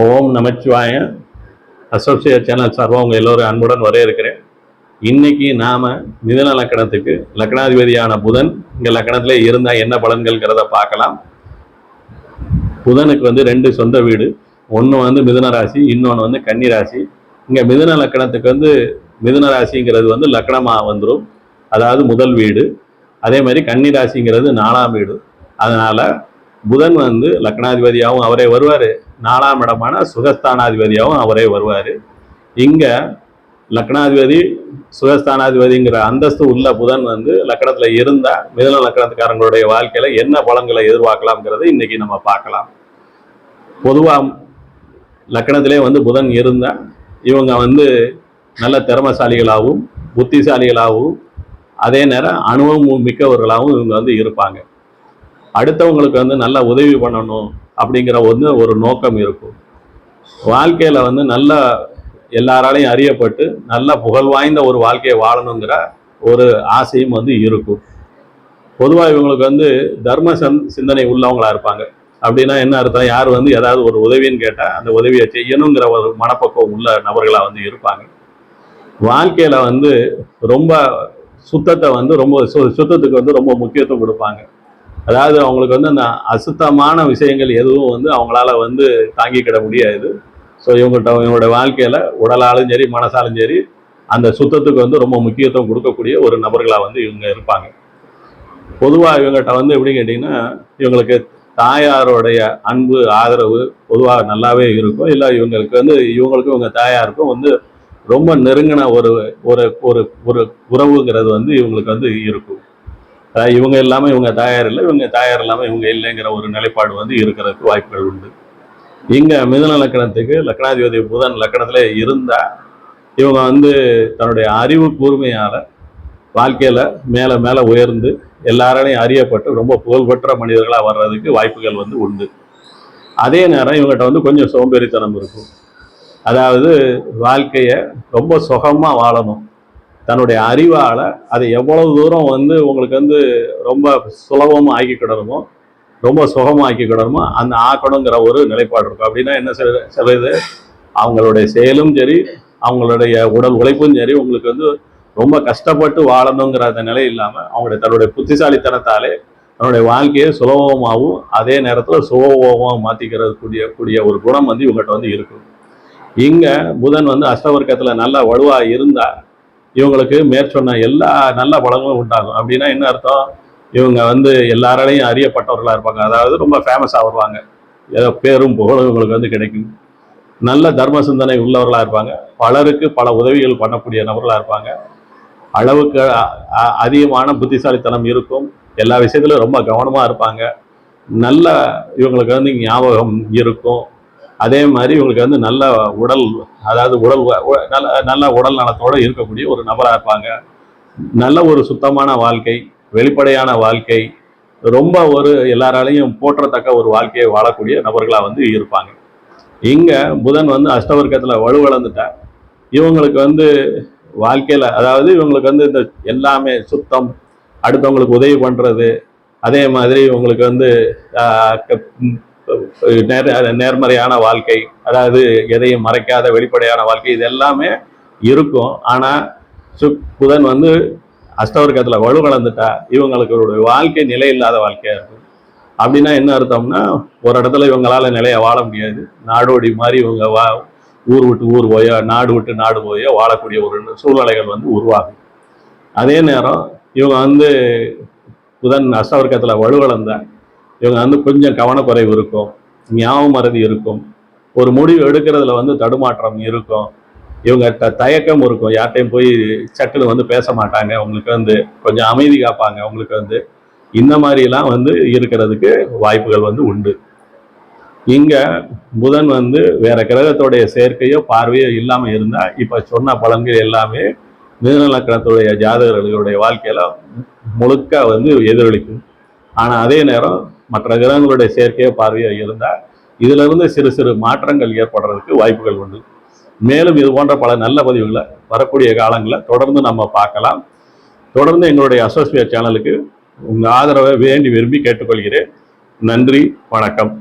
ஓம் நமச்சிவாய. Associate channel சார்பாக உங்கள் எல்லோரும் அன்புடன் வர இருக்கிறேன் இன்னைக்கு நாம மிதன லக்கணத்துக்கு லக்னாதிபதியான புதன் இங்கே லக்கணத்திலே இருந்தால் என்ன பலன்கள்ங்கிறத பார்க்கலாம். புதனுக்கு வந்து ரெண்டு சொந்த வீடு. ஒன்று வந்து மிதன ராசி இன்னொன்று வந்து கன்னி ராசி. இங்கே மிதுன லக்கணத்துக்கு வந்து மிதன ராசிங்கிறது வந்து லக்கணமாக வந்துடும் அதாவது முதல் வீடு. அதே மாதிரி கன்னி ராசிங்கிறது நாலாம் வீடு. அதனால் புதன் வந்து லக்னாதிபதியாகவும் அவரே வருவார். நாலாம் இடமான சுகஸ்தானாதிபதியாகவும் அவரே வருவார். இங்கே லக்னாதிபதி சுகஸ்தானாதிபதிங்கிற அந்தஸ்து உள்ள புதன் வந்து லக்கணத்தில் இருந்தால் மிதன லக்கணத்துக்காரங்களுடைய வாழ்க்கையில் என்ன பலன்களை எதிர்பார்க்கலாம்ங்கிறத இன்றைக்கி நம்ம பார்க்கலாம். பொதுவாக லக்கணத்திலே வந்து புதன் இருந்தால் இவங்க வந்து நல்ல திறமசாலிகளாகவும் புத்திசாலிகளாகவும் அதே நேரம் அனுபவம் மிக்கவர்களாகவும் இவங்க வந்து இருப்பாங்க. அடுத்தவங்களுக்கு வந்து நல்லா உதவி பண்ணணும் அப்படிங்கிற வந்து ஒரு நோக்கம் இருக்கும். வாழ்க்கையில் வந்து நல்ல எல்லாராலையும் அறியப்பட்டு நல்ல புகழ் வாய்ந்த ஒரு வாழ்க்கையை வாழணுங்கிற ஒரு ஆசையும் வந்து இருக்கும். பொதுவாக இவங்களுக்கு வந்து தர்ம சந் சிந்தனை உள்ளவங்களா இருப்பாங்க. அப்படின்னா என்ன அர்த்தம்? யார் வந்து ஏதாவது ஒரு உதவின்னு கேட்டால் அந்த உதவியை செய்யணுங்கிற ஒரு மனப்பக்குவம் உள்ள நபர்களாக வந்து இருப்பாங்க. வாழ்க்கையில் வந்து ரொம்ப சுத்தத்தை வந்து ரொம்ப சு- சுத்தத்துக்கு வந்து ரொம்ப முக்கியத்துவம் கொடுப்பாங்க. அதாவது அவங்களுக்கு வந்து அந்த அசுத்தமான விஷயங்கள் எதுவும் வந்து அவங்களால வந்து தாங்கிக்கிட முடியாது. ஸோ இவங்கள்ட்ட இவங்களோட வாழ்க்கையில் உடலாலும் சரி மனசாலும் சரி அந்த சுத்தத்துக்கு வந்து ரொம்ப முக்கியத்துவம் கொடுக்கக்கூடிய ஒரு நபர்களாக வந்து இவங்க இருப்பாங்க. பொதுவாக இவங்ககிட்ட வந்து எப்படி கேட்டிங்கன்னா இவங்களுக்கு தாயாருடைய அன்பு ஆதரவு பொதுவாக நல்லாவே இருக்கும். இல்லை இவங்களுக்கு வந்து இவங்களுக்கும் இவங்க தாயாருக்கும் வந்து ரொம்ப நெருங்கின ஒரு ஒரு ஒரு ஒரு உறவுங்கிறது வந்து இவங்களுக்கு வந்து இருக்கும். இவங்க இல்லாமல் இவங்க தாயார் இல்லை இவங்க தாயார் இல்லாமல் இவங்க இல்லைங்கிற ஒரு நிலைப்பாடு வந்து இருக்கிறதுக்கு வாய்ப்புகள் உண்டு. இங்கே மிதன லக்கணத்துக்கு லக்னாதிபதி புதன் லக்கணத்தில் இருந்தால் இவங்க வந்து தன்னுடைய அறிவு கூர்மையால் வாழ்க்கையில் மேலே மேலே உயர்ந்து எல்லாராலையும் அறியப்பட்டு ரொம்ப புகழ்பெற்ற மனிதர்களாக வர்றதுக்கு வாய்ப்புகள் வந்து உண்டு. அதே நேரம் இவங்ககிட்ட வந்து கொஞ்சம் சோம்பேறித்தனம் இருக்கும். அதாவது வாழ்க்கையை ரொம்ப சுகமாக வாழணும். தன்னுடைய அறிவால் அதை எவ்வளவு தூரம் வந்து உங்களுக்கு வந்து ரொம்ப சுலபமாக ஆக்கிக்கிடணுமோ ரொம்ப சுகமாக ஆக்கிக்கிடணுமோ அந்த ஆக்கணுங்கிற ஒரு நிலைப்பாடு இருக்கும். அப்படின்னா என்ன சில சிலது அவங்களுடைய செயலும் சரி அவங்களுடைய உடல் உழைப்பும் சரி உங்களுக்கு வந்து ரொம்ப கஷ்டப்பட்டு வாழணுங்கிற அந்த நிலை இல்லாமல் அவங்களுடைய தன்னுடைய புத்திசாலித்தனத்தாலே தன்னுடைய வாழ்க்கையை சுலபமாகவும் அதே நேரத்தில் சுலபமாகவும் மாற்றிக்கிறது கூடிய கூடிய ஒரு குணம் வந்து இவங்ககிட்ட வந்து இருக்கும். இங்கே புதன் வந்து அஷ்டவர்க்கத்தில் நல்லா வலுவாக இருந்தால் இவங்களுக்கு மேற்சொன்ன எல்லா நல்ல பலங்களும் உண்டாகும். அப்படின்னா என்ன அர்த்தம்? இவங்க வந்து எல்லாராலையும் அறியப்பட்டவர்களாக இருப்பாங்க. அதாவது ரொம்ப ஃபேமஸாக வருவாங்க. ஏதோ பேரும் புகழும் இவங்களுக்கு வந்து கிடைக்கும். நல்ல தர்ம சிந்தனை உள்ளவர்களாக இருப்பாங்க. பலருக்கு பல உதவிகள் பண்ணக்கூடிய நபர்களாக இருப்பாங்க. அளவுக்கு அதிகமான புத்திசாலித்தனம் இருக்கும். எல்லா விஷயத்திலும் ரொம்ப கவனமாக இருப்பாங்க. நல்ல இவங்களுக்கு வந்து ஞாபகம் இருக்கும். அதே மாதிரி இவங்களுக்கு வந்து நல்ல உடல் அதாவது உடல் நல்ல நல்ல உடல் நலத்தோடு இருக்கக்கூடிய ஒரு நபராக இருப்பாங்க. நல்ல ஒரு சுத்தமான வாழ்க்கை வெளிப்படையான வாழ்க்கை ரொம்ப ஒரு எல்லாராலையும் போற்றத்தக்க ஒரு வாழ்க்கையை வாழக்கூடிய நபர்களாக வந்து இருப்பாங்க. இங்கே புதன் வந்து அஷ்டவர்க்கத்தில் வலுவிழந்துட்டார் இவங்களுக்கு வந்து வாழ்க்கையில் அதாவது இவங்களுக்கு வந்து இந்த எல்லாமே சுத்தம் அடுத்தவங்களுக்கு உதவி பண்ணுறது அதே மாதிரி இவங்களுக்கு வந்து க- நேர் நேர்மறையான வாழ்க்கை அதாவது எதையும் மறைக்காத வெளிப்படையான வாழ்க்கை இது எல்லாமே இருக்கும். ஆனால் சு புதன் வந்து அஷ்டவர்க்கத்தில் வலுவிழந்துட்டா இவங்களுக்கு ஒரு வாழ்க்கை நிலை இல்லாத வாழ்க்கையாக இருக்கும். அப்படின்னா என்ன அர்த்தம்னா ஒரு இடத்துல இவங்களால் நிலையை வாழ முடியாது. நாடோடி மாதிரி இவங்க வா ஊர் விட்டு ஊர் போயோ நாடு விட்டு நாடு போயோ வாழக்கூடிய ஒரு சூழ்நிலைகள் வந்து உருவாகும். அதே நேரம் இவங்க வந்து புதன் அஷ்டவர்க்கத்தில் வலுவிழந்தா இவங்க வந்து கொஞ்சம் கவனக்குறைவு இருக்கும் ஞாபக மறதி இருக்கும். ஒரு முடிவு எடுக்கிறதுல வந்து தடுமாற்றம் இருக்கும். இவங்க த தயக்கம் இருக்கும். யார்ட்டையும் போய் சட்டுன்னு வந்து பேச மாட்டாங்க. அவங்களுக்கு வந்து கொஞ்சம் அமைதி காப்பாங்க. அவங்களுக்கு வந்து இந்த மாதிரிலாம் வந்து இருக்கிறதுக்கு வாய்ப்புகள் வந்து உண்டு. இங்கே புதன் வந்து வேற கிரகத்துடைய சேர்க்கையோ பார்வையோ இல்லாமல் இருந்தால் இப்போ சொன்ன பலன்கள் எல்லாமே மிதநலக்கணத்துடைய ஜாதகர்களுடைய வாழ்க்கையில் முழுக்க வந்து எதிரொலிக்கும். ஆனால் அதே நேரம் மற்ற கிரகங்களுடைய செயற்கையோ பார்வையோ இருந்தால் இதிலிருந்து சிறு சிறு மாற்றங்கள் ஏற்படுறதுக்கு வாய்ப்புகள் உண்டு. மேலும் இது போன்ற பல நல்ல பதிவுகளை வரக்கூடிய காலங்களில் தொடர்ந்து நம்ம பார்க்கலாம். தொடர்ந்து எங்களுடைய அசோசியேட் சேனலுக்கு உங்கள் ஆதரவை வேண்டி விரும்பி கேட்டுக்கொள்கிறேன். நன்றி வணக்கம்.